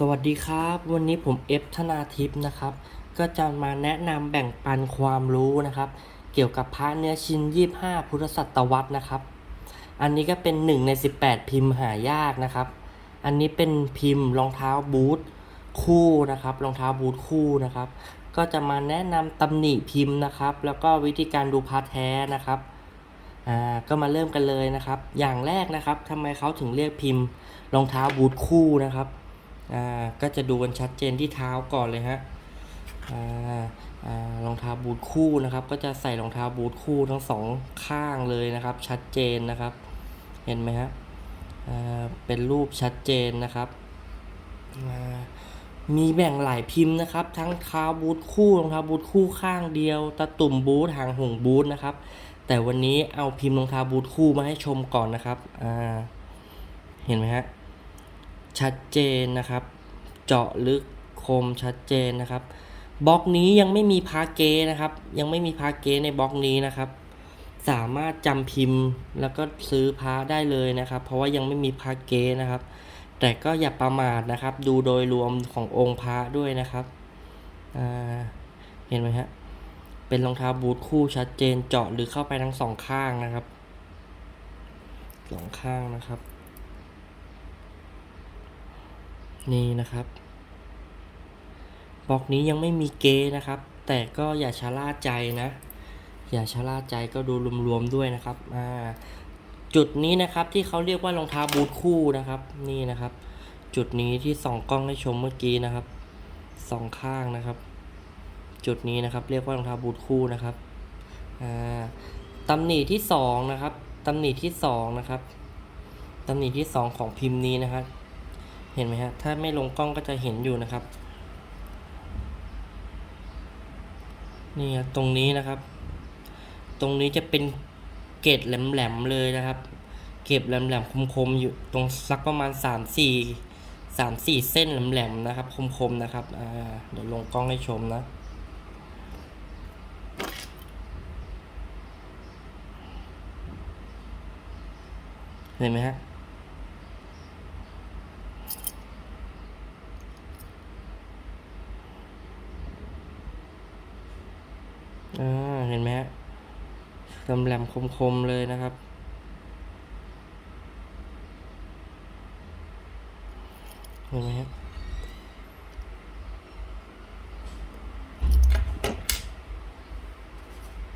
สวัสดีครับ วันนี้ผมเอฟธนาทิพย์นะครับ ก็จะมาแนะนำแบ่งปันความรู้นะครับ เกี่ยวกับพระเนื้อชิ้น 25 พุทธศตวรรษนะครับ อันนี้ก็เป็น 1 ใน 18 พิมพ์หายากนะครับ อันนี้เป็นพิมพ์รองเท้าบูทคู่นะครับรองเท้าบูทคู่นะครับ ก็จะมาแนะนำตำหนิพิมพ์นะครับ แล้วก็วิธีการดูพระแท้นะครับอ่าก็มาเริ่มกันเลยนะครับ อย่างแรกนะครับทำไมเขาถึงเรียกพิมพ์รองเท้าบูทคู่นะครับ อ่าก็จะดูกันชัดเจนที่เท้าก่อนเลยฮะอ่าอ่ารองเท้าบูทคู่นะครับ ก็จะใส่รองเท้าบูทคู่ทั้งสองข้างเลยนะครับ ชัดเจนนะครับ เห็นไหมฮะอ่าเป็นรูปชัดเจนนะครับอ่ามีแบ่งหลายพิมพ์นะครับ ทั้งเท้าบูทคู่รองเท้าบูทคู่ข้างเดียวตะตุ่มบูทหางหงบูทนะครับ แต่วันนี้เอาพิมพ์รองเท้าบูทคู่มาให้ชมก่อนนะครับอ่าเห็นไหมฮะ ชัดเจนนะครับ เจาะลึกคมชัดเจนนะครับบล็อกนี้ยังไม่มีพาเกนะครับ ยังไม่มีพาเกในบล็อกนี้นะครับ สามารถจำพิมพ์แล้วก็ซื้อพาได้เลยนะครับ เพราะว่ายังไม่มีพาเกนะครับ แต่ก็อย่าประมาทนะครับ ดูโดยรวมขององค์พระด้วยนะครับเห็นไหมฮะเป็นรองเท้าบูทคู่ชัดเจนเจาะหรือเข้าไปทั้งสองข้างนะครับสองข้างนะครับ นี่นะครับบล็อกนี้ยังไม่มีเกนะครับ แต่ก็อย่าชะล่าใจนะ อย่าชะล่าใจก็ดูรวมๆด้วยนะครับอ่าจุดนี้นะครับที่เขาเรียกว่ารองเท้าบูทคู่นะครับ นี่นะครับ จุดนี้ที่ส่องกล้องให้ชมเมื่อกี้นะครับสองข้างนะครับ จุดนี้นะครับ เรียกว่ารองเท้าบูทคู่นะครับอ่าตำหนิที่สองนะครับตำหนิที่สองนะครับตำหนิที่สองของพิมพ์นี้นะครับ เห็นไหมฮะ ถ้าไม่ลงกล้องก็จะเห็นอยู่นะครับ นี่ครับตรงนี้นะครับ ตรงนี้จะเป็นเกล็ดแหลมๆเลยนะครับ เก็บแหลมๆคมๆอยู่ตรงสักประมาณสามสี่สามสี่เส้นแหลมๆนะครับ คมๆนะครับเดี๋ยวลงกล้องให้ชมนะเห็นไหมฮะ อ่าเห็นไหมฮะแหลมคมๆเลยนะครับ เห็นไหมฮะ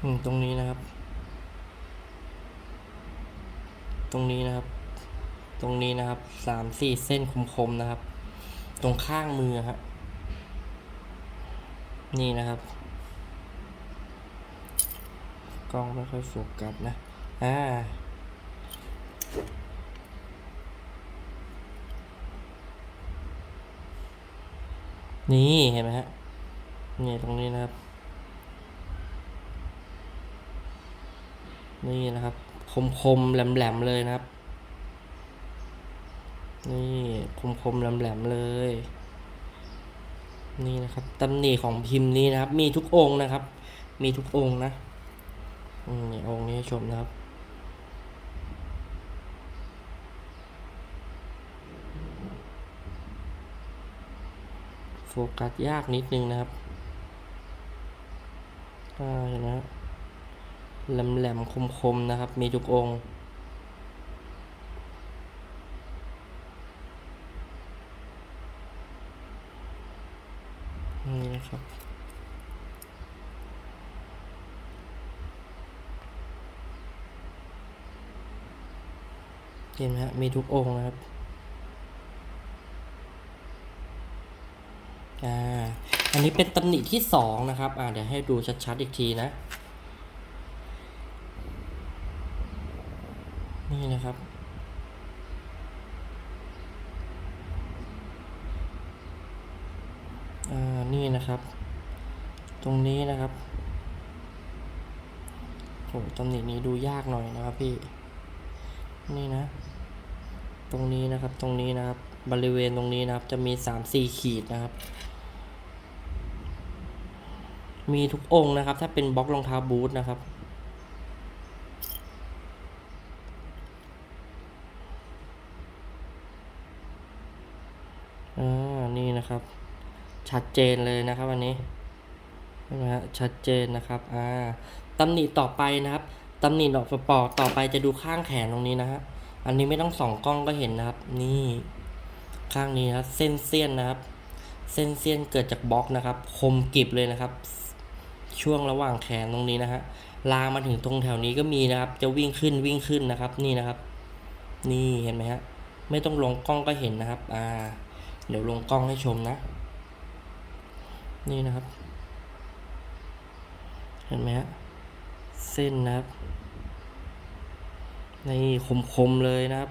อืมตรงนี้นะครับ ตรงนี้นะครับ ตรงนี้นะครับ สามสี่เส้นคมๆนะครับ ตรงข้างมือฮะนี่นะครับ กล้องไม่ค่อยโฟกัสนะ อ่า นี่เห็นไหมฮะ นี่ตรงนี้นะครับ นี่นะครับ คมคมๆแหลมแหลมๆเลยนะครับ นี่คมคมๆแหลมแหลมๆเลยนี่นะครับตำหนิของพิมพ์นี้นะครับ มีทุกองค์นะครับ มีทุกองค์นะ อืมองค์นี้ชมนะครับ โฟกัสยากนิดนึงนะครับอ่านะแหลมแหลมคมคมๆนะครับ มีทุกองค์นี่นะครับ เห็นไหมฮะมีทุกองค์นะครับ อ่า อันนี้เป็นตำหนิที่สองนะครับ อ่าเดี๋ยวให้ดูชัดๆอีกทีนะ นี่นะครับอ่านี่นะครับ ตรงนี้นะครับโหตำหนินี้ดูยากหน่อยนะครับพี่ นี่นะ ตรงนี้นะครับตรงนี้นะครับ บริเวณตรงนี้นะครับ จะมีสามสี่ขีดนะครับ มีทุกองค์นะครับ ถ้าเป็นบล็อกรองเท้าบูทนะครับอ่านี่นะครับ ชัดเจนเลยนะครับอันนี้ใช่ไหมฮะชัดเจนนะครับอ่าตำหนิต่อไปนะครับตำหนิดอกสปอร์ต่อไปจะดูข้างแขนตรงนี้นะฮะ อันนี้ไม่ต้องส่องกล้องก็เห็นนะครับ นี่ข้างนี้นะเส้นเสี้ยนนะครับ เส้นเสี้ยนเกิดจากบล็อกนะครับ คมกริบเลยนะครับ ช่วงระหว่างแขนตรงนี้นะฮะลามมาถึงตรงแถวนี้ก็มีนะครับ จะวิ่งขึ้นวิ่งขึ้นนะครับ นี่นะครับ นี่เห็นไหมฮะไม่ต้องลงกล้องก็เห็นนะครับ อ่า เดี๋ยวลงกล้องให้ชมนะ นี่นะครับ เห็นไหมฮะเส้นนะครับ นี่คมๆเลยนะครับ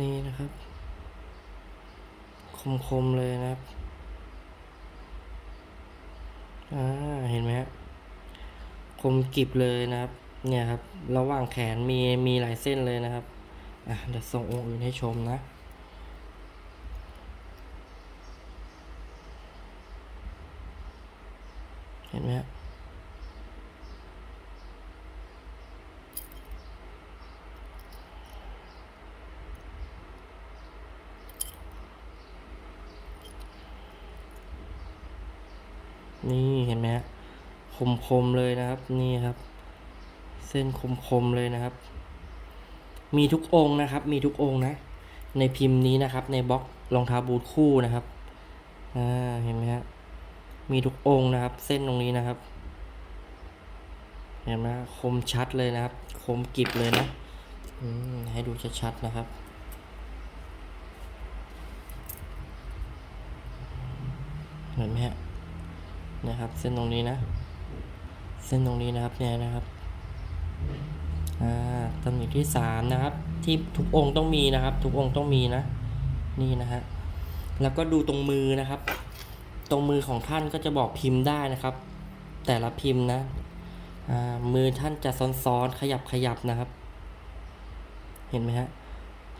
นี่นะครับ คมๆเลยนะครับ อ่า เห็นไหมฮะคมกิบเลยนะครับ เนี่ยครับ ระหว่างแขนมีมีหลายเส้นเลยนะครับ อะเดี๋ยวส่งองค์อื่นให้ชมนะ เห็นไหมฮะนี่เห็นไหมฮะคมคมๆเลยนะครับ นี่ครับ เส้นคมคมๆเลยนะครับ มีทุกองนะครับ มีทุกองนะ ในพิมพ์นี้นะครับ ในบล็อกรองเท้าบูทคู่นะครับ อ่า เห็นไหมฮะ มีทุกองค์นะครับ เส้นตรงนี้นะครับ เห็นไหมคมชัดเลยนะครับ คมกริบเลยนะให้ดูชัดๆนะครับเห็นไหมฮะนะครับ เส้นตรงนี้นะ เส้นตรงนี้นะครับเนี่ยนะครับอ่าตำแหน่งที่สามนะครับ ที่ทุกองค์ต้องมีนะครับ ทุกองค์ต้องมีนะ นี่นะฮะแล้วก็ดูตรงมือนะครับ ตรงมือของท่านก็จะบอกพิมพ์ได้นะครับ แต่ละพิมพ์นะมือท่านจะซ้อนๆขยับขยับนะครับ เห็นไหมฮะ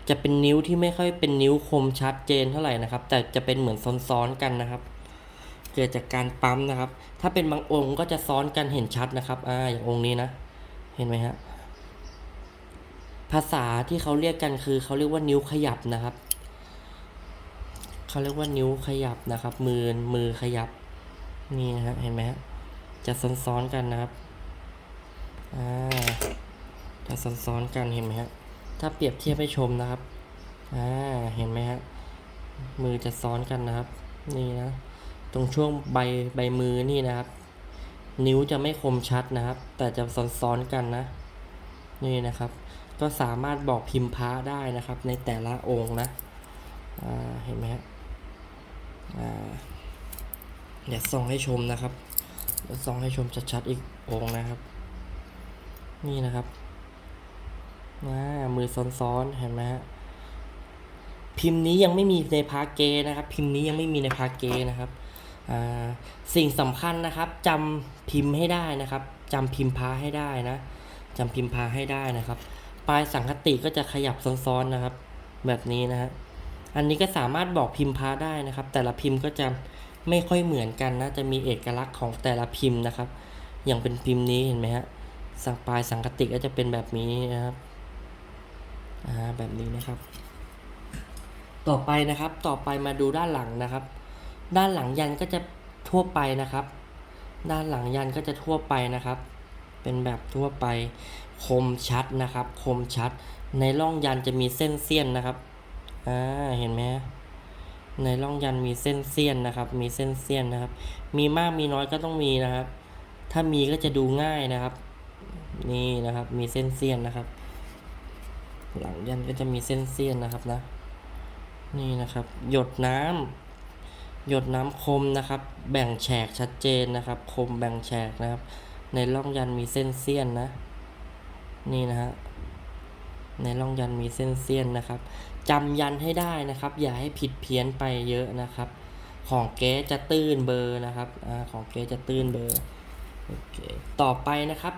จะเป็นนิ้วที่ไม่ค่อยเป็นนิ้วคมชัดเจนเท่าไหร่นะครับ แต่จะเป็นเหมือนซ้อนๆกันนะครับ เกิดจากการปั๊มนะครับ ถ้าเป็นบางองค์ก็จะซ้อนกันเห็นชัดนะครับอ่าอย่างองค์นี้นะ เห็นไหมฮะภาษาที่เขาเรียกกันคือเขาเรียกว่านิ้วขยับนะครับ เขาเรียกว่านิ้วขยับนะครับ มือมือขยับ นี่นะฮะเห็นไหมฮะจะซ้อนๆกันนะครับอ่าจะซ้อนๆกันเห็นไหมฮะถ้าเปรียบเทียบให้ชมนะครับอ่าเห็นไหมฮะมือจะซ้อนกันนะครับ นี่นะ ตรงช่วงใบใบมือนี่นะครับ นิ้วจะไม่คมชัดนะครับ แต่จะซ้อนๆกันนะ นี่นะครับ ก็สามารถบอกพิมพ์พระได้นะครับ ในแต่ละองค์นะ อ่า เห็นไหมฮะ เดี๋ยวส่องให้ชมนะครับเดี๋ยวส่องให้ชมชัดๆอีกองนะครับ นี่นะครับอ่ามือซ้อนๆเห็นไหมฮะพิมพ์นี้ยังไม่มีในพาเกนะครับ พิมพ์นี้ยังไม่มีในพาเกนะครับสิ่งสำคัญนะครับจำพิมพ์ให้ได้นะครับจำพิมพ์พาให้ได้นะจำพิมพ์พาให้ได้นะครับ ปลายสังคติก็จะขยับซ้อนๆนะครับ แบบนี้นะฮะ อันนี้ก็สามารถบอกพิมพ์พาได้นะครับ แต่ละพิมพ์ก็จะไม่ค่อยเหมือนกันนะจะมีเอกลักษณ์ของแต่ละพิมพ์นะครับ อย่างเป็นพิมพ์นี้เห็นไหมฮะสังปลายสังคติก็จะเป็นแบบนี้นะครับอ่าแบบนี้นะครับ ต่อไปนะครับต่อไปมาดูด้านหลังนะครับ ด้านหลังยันก็จะทั่วไปนะครับ ด้านหลังยันก็จะทั่วไปนะครับ เป็นแบบทั่วไปคมชัดนะครับ คมชัด ในร่องยันจะมีเส้นเสี้ยนนะครับ อ่าเห็นไหมในร่องยันมีเส้นเสี้ยนนะครับ มีเส้นเสี้ยนนะครับ มีมากมีน้อยก็ต้องมีนะครับ ถ้ามีก็จะดูง่ายนะครับ นี่นะครับ มีเส้นเสี้ยนนะครับ หลังยันก็จะมีเส้นเสี้ยนนะครับนะ นี่นะครับ หยดน้ำหยดน้ำคมนะครับ แบ่งแฉกชัดเจนนะครับ คมแบ่งแฉกนะครับ ในร่องยันมีเส้นเสี้ยนนะ นี่นะฮะในร่องยันมีเส้นเสี้ยนนะครับ จำยันให้ได้นะครับ อย่าให้ผิดเพี้ยนไปเยอะนะครับ ของเก๊จะตื้นเบอร์นะครับอของเก๊จะตื้นเบอร์โอเคต่อไปนะครับ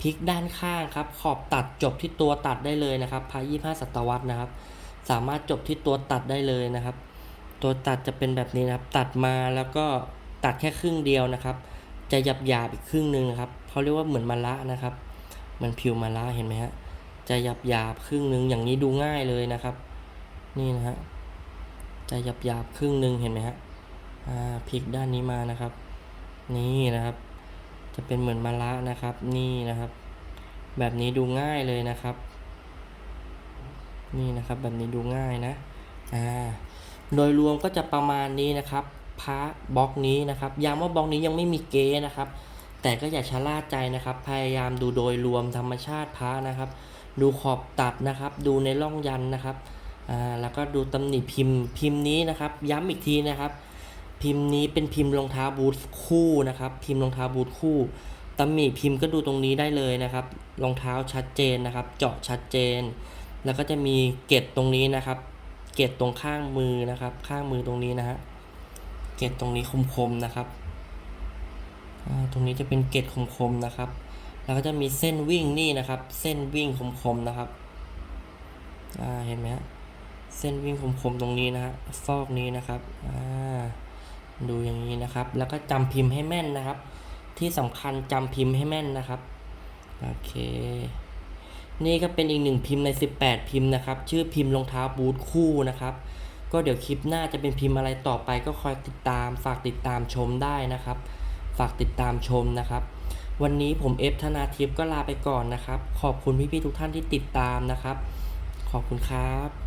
พลิกด้านข้างครับ ขอบตัดจบที่ตัวตัดได้เลยนะครับพายี่ห้าศตวรรษนะครับ สามารถจบที่ตัวตัดได้เลยนะครับ ตัวตัดจะเป็นแบบนี้นะครับ ตัดมาแล้วก็ตัดแค่ครึ่งเดียวนะครับ จะหยับหยาบอีกครึ่งหนึ่งนะครับเขาเรียกว่าเหมือนมะละนะครับเหมือนผิวมะละเห็นไหมฮะ จะหยาบหยาบครึ่งหนึ่งอย่างนี้ดูง่ายเลยนะครับ นี่นะฮะจะหยาบหยาบครึ่งหนึ่งเห็นไหมฮะอ่าพลิกด้านนี้มานะครับ นี่นะครับ จะเป็นเหมือนมะระนะครับ นี่นะครับ แบบนี้ดูง่ายเลยนะครับ นี่นะครับแบบนี้ดูง่ายนะอ่าโดยรวมก็จะประมาณนี้นะครับพระบล็อกนี้นะครับย้ำว่าบล็อกนี้ยังไม่มีเก๊นะครับ แต่ก็อย่าชะล่าใจนะครับ พยายามดูโดยรวมธรรมชาติพระนะครับ ดูขอบตัดนะครับ ดูในร่องยันนะครับอ่าแล้วก็ดูตำหนิพิมพ์พิมพ์นี้นะครับ ย้ำอีกทีนะครับ พิมพ์นี้เป็นพิมพ์รองเท้าบูทคู่นะครับ พิมพ์รองเท้าบูทคู่ตำหนิพิมพ์ก็ดูตรงนี้ได้เลยนะครับ รองเท้าชัดเจนนะครับ เจาะชัดเจน แล้วก็จะมีเกล็ดตรงนี้นะครับ เกล็ดตรงข้างมือนะครับ ข้างมือตรงนี้นะฮะ เกล็ดตรงนี้คมๆนะครับ ตรงนี้จะเป็นเกล็ดคมๆนะครับ แล้วก็จะมีเส้นวิ่งนี่นะครับ เส้นวิ่งคมๆนะครับอ่าเห็นไหมฮะเส้นวิ่งคมๆตรงนี้นะฮะฟอกนี้นะครับอ่าดูอย่างนี้นะครับ แล้วก็จำพิมพ์ให้แม่นนะครับ ที่สำคัญจำพิมพ์ให้แม่นนะครับโอเค นี่ก็เป็นอีกหนึ่งพิมพ์ใน 18 พิมพ์นะครับ ชื่อพิมพ์รองเท้าบูทคู่นะครับ ก็เดี๋ยวคลิปหน้าจะเป็นพิมพ์อะไรต่อไปก็คอยติดตาม ฝากติดตามชมได้นะครับ ฝากติดตามชมนะครับ วันนี้ผมเอฟธนาทิพย์ก็ลาไปก่อนนะครับ ขอบคุณพี่ๆทุกท่านที่ติดตามนะครับ ขอบคุณครับ